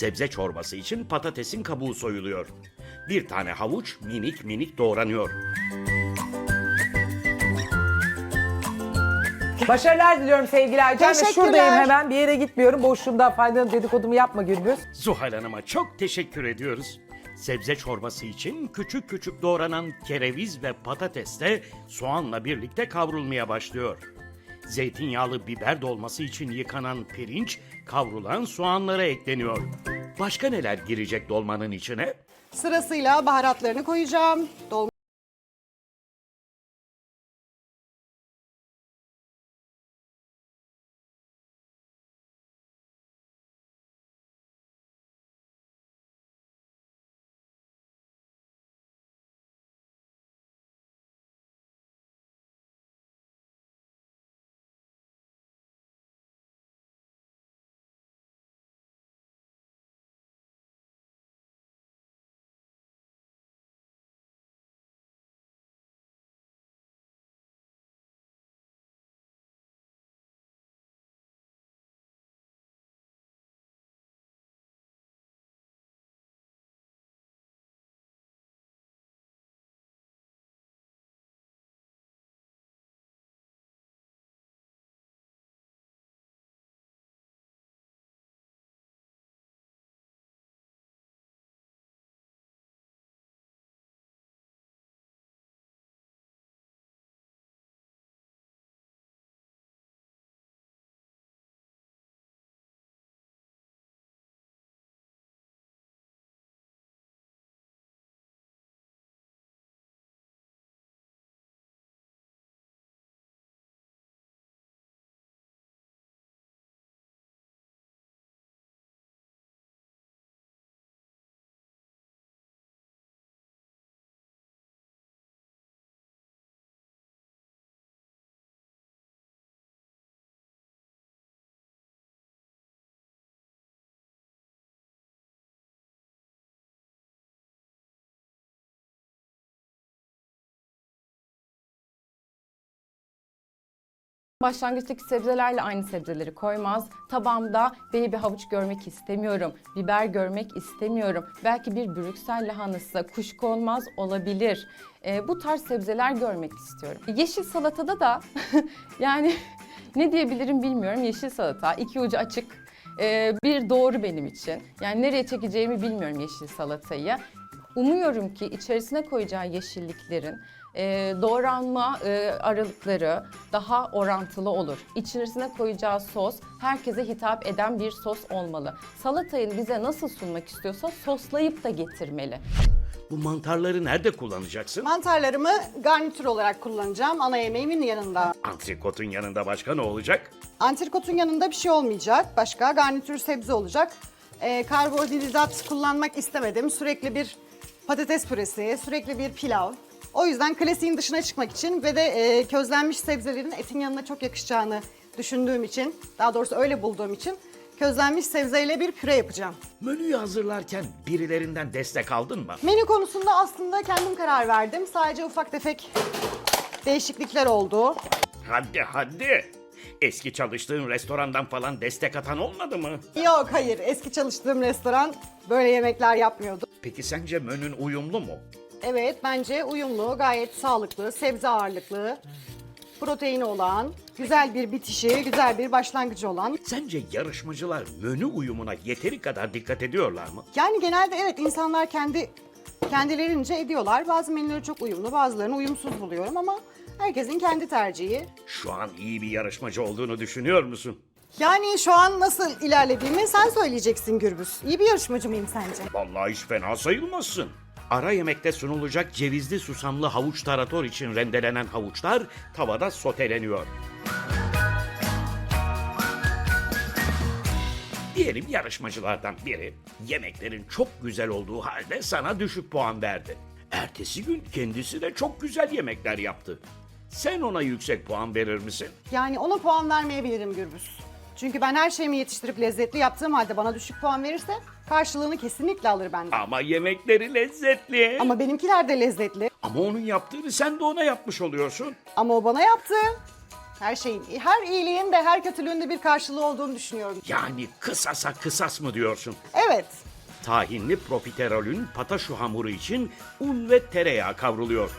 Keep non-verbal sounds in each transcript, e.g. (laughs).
Sebze çorbası için patatesin kabuğu soyuluyor. Bir tane havuç minik minik doğranıyor. Başarılar diliyorum sevgili Aycan ve şuradayım hemen bir yere gitmiyorum. Boşluğumda faydalı dedikodumu yapma Gürbüz. Zuhal Hanım'a çok teşekkür ediyoruz. Sebze çorbası için küçük küçük doğranan kereviz ve patates de soğanla birlikte kavrulmaya başlıyor. Zeytinyağlı biber dolması için yıkanan pirinç kavrulan soğanlara ekleniyor. Başka neler girecek dolmanın içine? Sırasıyla baharatlarını koyacağım. Dolma Başlangıçtaki sebzelerle aynı sebzeleri koymaz. Tabağımda baby havuç görmek istemiyorum. Biber görmek istemiyorum. Belki bir brüksel lahanası, kuşkonmaz olabilir. Ee, bu tarz sebzeler görmek istiyorum. Yeşil salatada da (laughs) yani ne diyebilirim bilmiyorum. Yeşil salata iki ucu açık. Ee, bir doğru benim için. Yani nereye çekeceğimi bilmiyorum yeşil salatayı. Umuyorum ki içerisine koyacağı yeşilliklerin e, doğranma e, aralıkları daha orantılı olur. İçerisine koyacağı sos herkese hitap eden bir sos olmalı. Salatayı bize nasıl sunmak istiyorsa soslayıp da getirmeli. Bu mantarları nerede kullanacaksın? mantarlarımı garnitür olarak kullanacağım ana yemeğimin yanında. Antrikotun yanında başka ne olacak? Antrikotun yanında bir şey olmayacak. Başka garnitür sebze olacak. Ee, karbonhidrat kullanmak istemedim. Sürekli bir patates püresi, sürekli bir pilav. O yüzden klasiğin dışına çıkmak için ve de e, közlenmiş sebzelerin etin yanına çok yakışacağını düşündüğüm için, daha doğrusu öyle bulduğum için közlenmiş sebzeyle bir püre yapacağım. Menüyü hazırlarken birilerinden destek aldın mı? Menü konusunda aslında kendim karar verdim. Sadece ufak tefek değişiklikler oldu. Hadi hadi. Eski çalıştığın restorandan falan destek atan olmadı mı? Yok hayır eski çalıştığım restoran böyle yemekler yapmıyordu. Peki sence menün uyumlu mu? Evet bence uyumlu, gayet sağlıklı, sebze ağırlıklı, proteini olan, güzel bir bitişi, güzel bir başlangıcı olan. Sence yarışmacılar menü uyumuna yeteri kadar dikkat ediyorlar mı? Yani genelde evet insanlar kendi kendilerince ediyorlar. Bazı menüleri çok uyumlu, bazılarını uyumsuz buluyorum ama herkesin kendi tercihi. Şu an iyi bir yarışmacı olduğunu düşünüyor musun? Yani şu an nasıl ilerlediğimi sen söyleyeceksin Gürbüz. İyi bir yarışmacı mıyım sence? Vallahi hiç fena sayılmazsın. Ara yemekte sunulacak cevizli susamlı havuç tarator için rendelenen havuçlar tavada soteleniyor. Diyelim yarışmacılardan biri yemeklerin çok güzel olduğu halde sana düşük puan verdi. Ertesi gün kendisi de çok güzel yemekler yaptı. Sen ona yüksek puan verir misin? Yani ona puan vermeyebilirim Gürbüz. Çünkü ben her şeyimi yetiştirip lezzetli yaptığım halde bana düşük puan verirse karşılığını kesinlikle alır benden. Ama yemekleri lezzetli. Ama, Ama benimkiler de lezzetli. onun yaptığını sen de ona yapmış oluyorsun. Ama o bana yaptı. Her şeyin, her iyiliğin de her kötülüğün de bir karşılığı olduğunu düşünüyorum. Yani kısasa kısas mı diyorsun? Evet, Tahinli profiterolün pataşu hamuru için un ve tereyağı kavruluyor.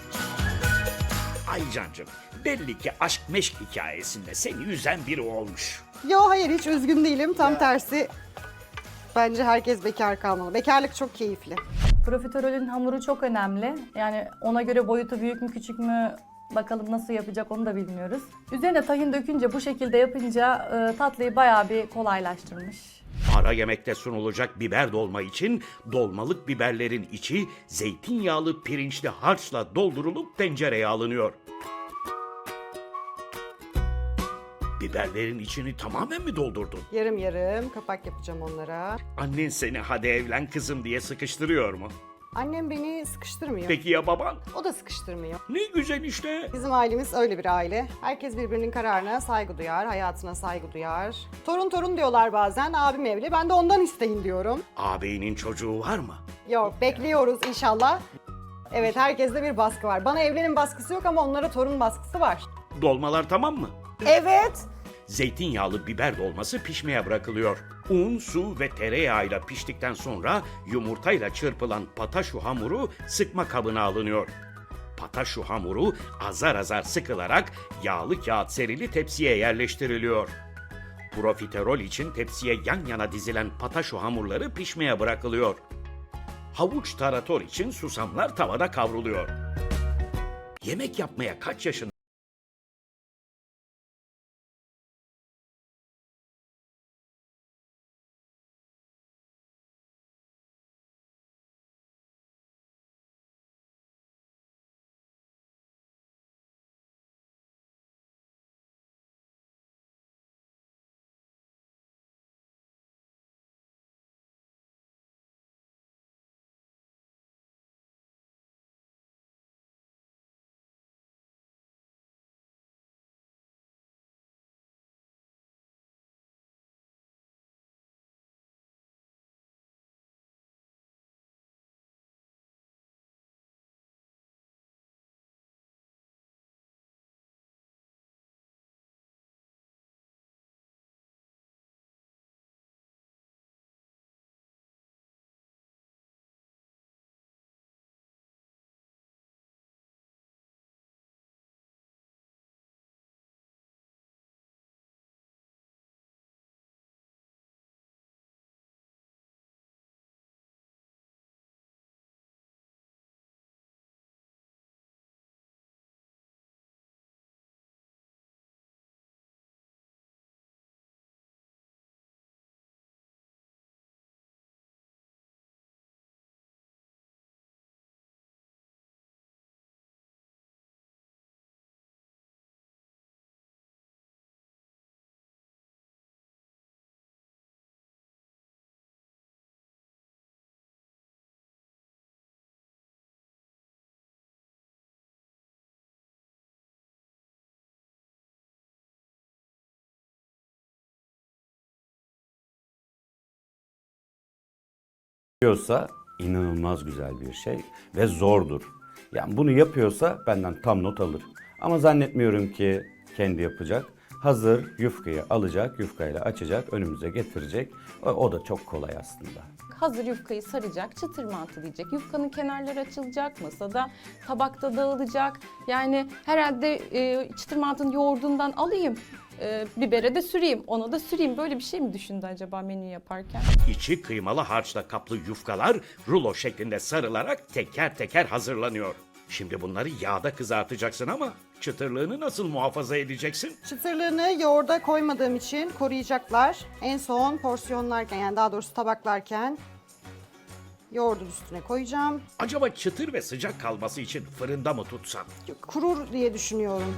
Ay cancım, belli ki aşk meşk hikayesinde seni üzen biri olmuş. Yo hayır hiç üzgün değilim. Tam tersi. Bence herkes bekar kalmalı. Bekarlık çok keyifli. Profiterolün hamuru çok önemli. Yani ona göre boyutu büyük mü küçük mü bakalım nasıl yapacak onu da bilmiyoruz. Üzerine tahin dökünce bu şekilde yapınca e, tatlıyı bayağı bir kolaylaştırmış. Ara yemekte sunulacak biber dolma için dolmalık biberlerin içi zeytinyağlı pirinçli harçla doldurulup tencereye alınıyor. Biberlerin içini tamamen mi doldurdun? Yarım yarım kapak yapacağım onlara. Annen seni hadi evlen kızım diye sıkıştırıyor mu? Annem beni sıkıştırmıyor. Peki ya baban? O da sıkıştırmıyor. Ne güzel işte. Bizim ailemiz öyle bir aile. Herkes birbirinin kararına saygı duyar, hayatına saygı duyar. Torun torun diyorlar bazen. Abim evli. Ben de ondan isteyin diyorum. Ağabeyinin çocuğu var mı? Yok, bekliyoruz inşallah. Evet, herkeste bir baskı var. Bana evlenin baskısı yok ama onlara torun baskısı var. Dolmalar tamam mı? Evet. Zeytinyağlı biber dolması pişmeye bırakılıyor. Un, su ve tereyağıyla piştikten sonra yumurtayla çırpılan pataşu hamuru sıkma kabına alınıyor. Pataşu hamuru azar azar sıkılarak yağlı kağıt serili tepsiye yerleştiriliyor. Profiterol için tepsiye yan yana dizilen pataşu hamurları pişmeye bırakılıyor. Havuç tarator için susamlar tavada kavruluyor. Yemek yapmaya kaç yaşında yapıyorsa inanılmaz güzel bir şey ve zordur. Yani bunu yapıyorsa benden tam not alır. Ama zannetmiyorum ki kendi yapacak. Hazır yufkayı alacak, yufkayla açacak, önümüze getirecek. O, o da çok kolay aslında. Hazır yufkayı saracak, çıtır mantı diyecek. Yufkanın kenarları açılacak, masada, tabakta dağılacak. Yani herhalde e, çıtır mantının yoğurdundan alayım, e, bibere de süreyim, ona da süreyim. Böyle bir şey mi düşündü acaba menü yaparken? İçi kıymalı harçla kaplı yufkalar rulo şeklinde sarılarak teker teker hazırlanıyor. Şimdi bunları yağda kızartacaksın ama çıtırlığını nasıl muhafaza edeceksin? Çıtırlığını yoğurda koymadığım için koruyacaklar. En son porsiyonlarken yani daha doğrusu tabaklarken yoğurdun üstüne koyacağım. Acaba çıtır ve sıcak kalması için fırında mı tutsan? Kurur diye düşünüyorum.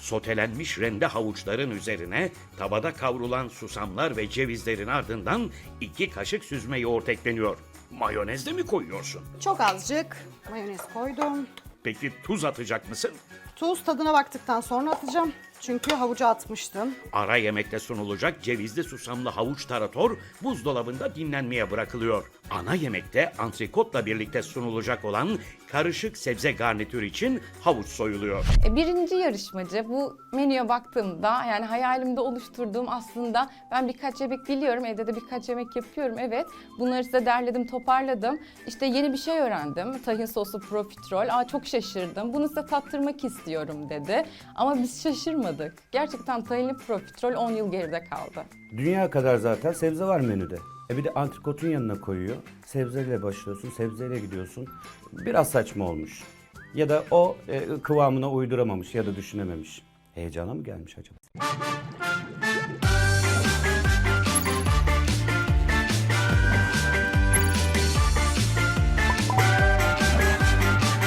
Sotelenmiş rende havuçların üzerine tavada kavrulan susamlar ve cevizlerin ardından iki kaşık süzme yoğurt ekleniyor. Mayonez de mi koyuyorsun? Çok azıcık mayonez koydum. Peki tuz atacak mısın? Tuz tadına baktıktan sonra atacağım. Çünkü havucu atmıştım. Ara yemekte sunulacak cevizli susamlı havuç tarator buzdolabında dinlenmeye bırakılıyor. Ana yemekte antrikotla birlikte sunulacak olan karışık sebze garnitür için havuç soyuluyor. E, Birinci yarışmacı bu menüye baktığımda yani hayalimde oluşturduğum aslında ben birkaç yemek biliyorum evde de birkaç yemek yapıyorum evet bunları size derledim toparladım işte yeni bir şey öğrendim tahin sosu profiterol aa çok şaşırdım bunu size tattırmak istiyorum dedi ama biz şaşırmadık gerçekten tahinli profiterol 10 yıl geride kaldı. Dünya kadar zaten sebze var menüde. E bir de antrikotun yanına koyuyor. Sebzeyle başlıyorsun, sebzeyle gidiyorsun. Biraz saçma olmuş. Ya da o e, kıvamına uyduramamış ya da düşünememiş. Heyecana mı gelmiş acaba?